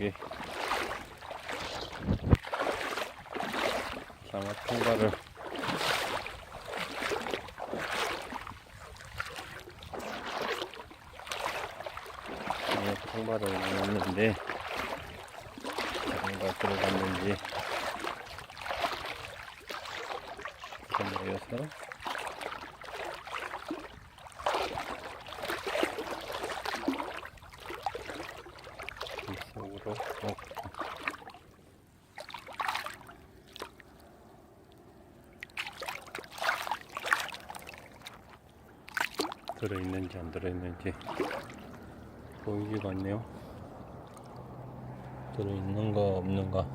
여기 장어 통발을 장어 통발을 넣었는데 장어가 들어갔는지. 좀 모여서 넣고 들어있는지 안 들어있는지. 보이지가 않네요. 들어있는가 없는가